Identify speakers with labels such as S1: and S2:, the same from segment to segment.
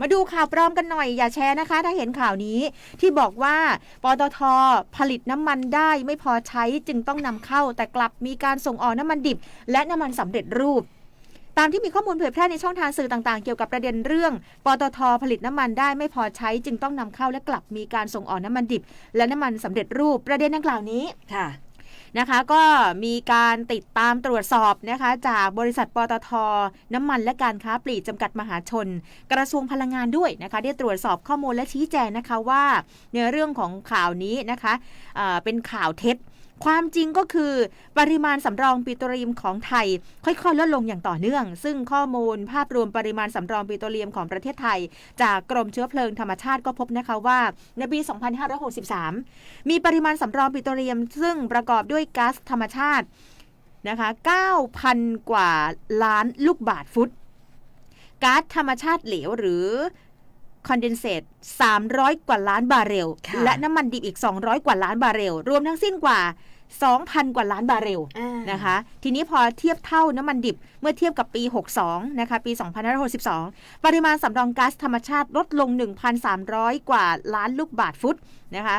S1: มาดูข่าวปลอมกันหน่อยอย่าแชร์นะคะ ถ้าเห็นข่าวนี้ที่บอกว่าปตทผลิตน้ำมันได้ไม่พอใช้จึงต้องนำเข้า แต่กลับมีการส่งออกน้ำมันดิบ และน้ำมันสำเร็จรูปตามที่มีข้อมูลเผยแพร่ในช่องทางสื่อต่างๆ เกี่ยวกับประเด็นเรื่อง ปตทผลิตน้ำมันได้ไม่พอใช้จึงต้องนำเข้าและกลับมีการส่งออกน้ำมันดิบ และน้ำมันสำเร็จรูปประเด็นดังกล่าวนี้
S2: ค่ะ
S1: นะคะ ก็มีการติดตามตรวจสอบนะคะ จากบริษัทปตท น้ำมันและการค้าปลีกจำกัดมหาชน กระทรวงพลังงานด้วยนะคะ ได้ตรวจสอบข้อมูลและชี้แจงนะคะว่าในเรื่องของข่าวนี้นะคะเป็นข่าวเท็จ ความจริงก็คือปริมาณสำรองปิโตรเลียมของไทย ค่อยๆลดลงอย่างต่อเนื่อง ซึ่งข้อมูลภาพรวมปริมาณสำรองปิโตรเลียมของประเทศไทย จากกรมเชื้อเพลิงธรรมชาติก็พบนะคะว่าในปี 2563 มีปริมาณสำรองปิโตรเลียม ซึ่งประกอบด้วยก๊าซธรรมชาตินะคะ9,000 กว่าล้านลูกบาทฟุตก๊าซธรรมชาติเหลวหรือ คอนเดนเซต300 กว่าล้านบาร์เรล
S2: ค่ะ
S1: และน้ำมันดิบอีก 200 กว่าล้านบาร์เรล รวมทั้งสิ้นกว่า 2,000 กว่าล้านบาร์เรลนะคะ ทีนี้พอเทียบเท่าน้ำมันดิบเมื่อเทียบกับปี 62 นะคะ ปี 2562 ปริมาณสำรองก๊าซธรรมชาติลดลง 1,300 กว่าล้านลูกบาทฟุตนะคะ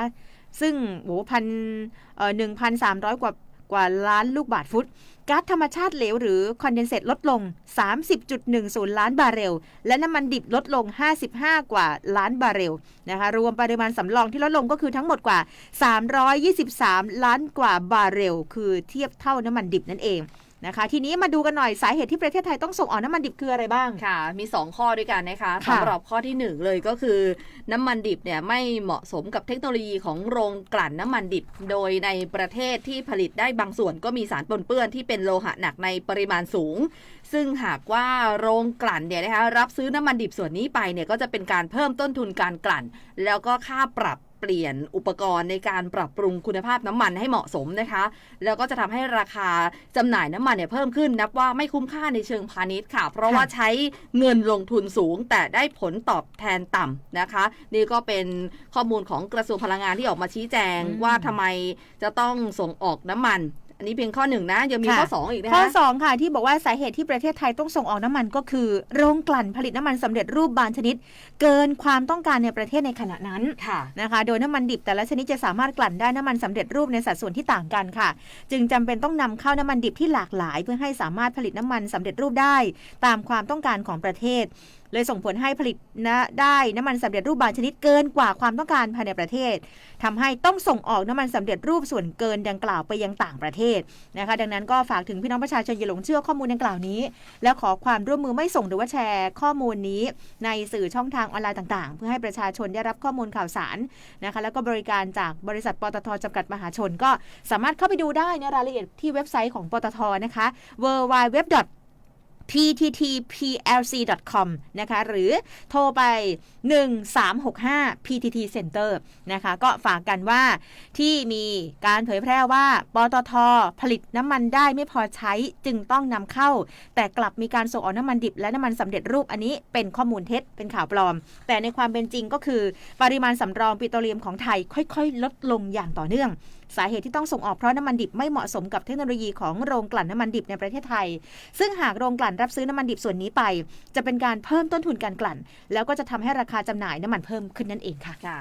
S1: ซึ่งโหพันเอ่อ1,300กว่า กว่าล้านลูกบาทฟุตก๊าซธรรมชาติเหลวหรือคอนเดนเซตลดลง 30.10 ล้านบาร์เรล และน้ำมันดิบลดลง 55 กว่าล้านบาร์เรลนะคะรวมปริมาณสำรองที่ลดลงก็คือทั้งหมดกว่า 323 ล้านกว่าบาร์เรล คือเทียบเท่าน้ำมันดิบนั่นเอง นะคะทีนี้มาดูกันหน่อยสาเหตุที่ประเทศไทยต้องส่งออกน้ำมันดิบคืออะไรบ้าง
S2: ค่ะ มี 2 ข้อด้วยกันนะคะ
S1: ค่ะ
S2: สำหรับข้อที่ 1 เลยก็คือ น้ำมันดิบเนี่ยไม่เหมาะสมกับเทคโนโลยีของโรงกลั่นน้ำมันดิบ โดยในประเทศที่ผลิตได้บางส่วนก็มีสารปนเปื้อนที่เป็นโลหะหนักในปริมาณสูง ซึ่งหากว่าโรงกลั่นเนี่ยนะคะรับซื้อน้ำมันดิบส่วนนี้ไปเนี่ยก็จะเป็นการเพิ่มต้นทุนการกลั่น แล้วก็ค่าปรับ เปลี่ยนอุปกรณ์ในการปรับปรุงคุณภาพน้ำมันให้เหมาะสมนะคะ แล้วก็จะทำให้ราคาจำหน่ายน้ำมันเนี่ยเพิ่มขึ้นนับว่าไม่คุ้มค่าในเชิงพาณิชย์ค่ะ เพราะ
S1: ค่ะ
S2: ว่าใช้เงินลงทุนสูง แต่ได้ผลตอบแทนต่ำนะคะ นี่ก็เป็นข้อมูลของกระทรวงพลังงานที่ออกมาชี้แจง
S1: อืม
S2: ว่าทำไมจะต้องส่งออกน้ำมัน อันนี้เพียงข้อหนึ่งนะ ยังมี
S1: ค่ะ
S2: ข้อสองอีกนะ
S1: ข้อ
S2: คะ
S1: 2ค่ะ ที่บอกว่าสาเหตุที่ประเทศไทยต้องส่งออกน้ำมันก็คือ โรงกลั่นผลิตน้ำมันสำเร็จรูปบางชนิด เกินความต้องการในประเทศในขณะนั้น
S2: ค่ะ
S1: นะคะ โดยน้ำมันดิบแต่ละชนิดจะสามารถกลั่นได้น้ำมันสำเร็จรูปในสัดส่วนที่ต่างกันค่ะ จึงจำเป็นต้องนำเข้าน้ำมันดิบที่หลากหลาย เพื่อให้สามารถผลิตน้ำมันสำเร็จรูปได้ ตามความต้องการของประเทศ เลยส่งผลให้ผลิตนะได้น้ำมันสำเร็จรูปบางชนิดเกินกว่าความต้องการภายในประเทศทำให้ต้องส่งออกน้ำมันสำเร็จรูปส่วนเกินดังกล่าวไปยังต่างประเทศนะคะ ดังนั้นก็ฝากถึงพี่น้องประชาชนอย่าหลงเชื่อข้อมูลดังกล่าวนี้ แล้วขอความร่วมมือไม่ส่งหรือว่าแชร์ข้อมูลนี้ ในสื่อช่องทางออนไลน์ต่างๆ เพื่อให้ประชาชนได้รับข้อมูลข่าวสารนะคะ แล้วก็บริการจากบริษัทปตทจำกัดมหาชน ก็สามารถเข้าไปดูได้ในรายละเอียดที่เว็บไซต์ของปตทนะคะ w w w pttplc.com นะคะหรือโทรไป 1365 PTT Center นะคะก็ฝากกันว่าที่มีการเผยแพร่ว่าปตทผลิตน้ำมันได้ไม่พอใช้จึงต้องนำเข้า แต่กลับมีการส่งออกน้ำมันดิบและน้ำมันสำเร็จรูปอันนี้เป็นข้อมูลเท็จเป็นข่าวปลอม แต่ในความเป็นจริงก็คือปริมาณสำรองปิโตรเลียมของไทยค่อยๆ ลดลงอย่างต่อเนื่อง สาเหตุที่ต้องส่งออกเพราะน้ำมันดิบไม่เหมาะสมกับเทคโนโลยีของโรงกลั่นน้ำมันดิบในประเทศไทย ซึ่งหากโรงกลั่นรับซื้อน้ำมันดิบส่วนนี้ไป จะเป็นการเพิ่มต้นทุนการกลั่น แล้วก็จะทำให้ราคาจำหน่ายน้ำมันเพิ่มขึ้นนั่นเองค่ะ
S2: ค่ะ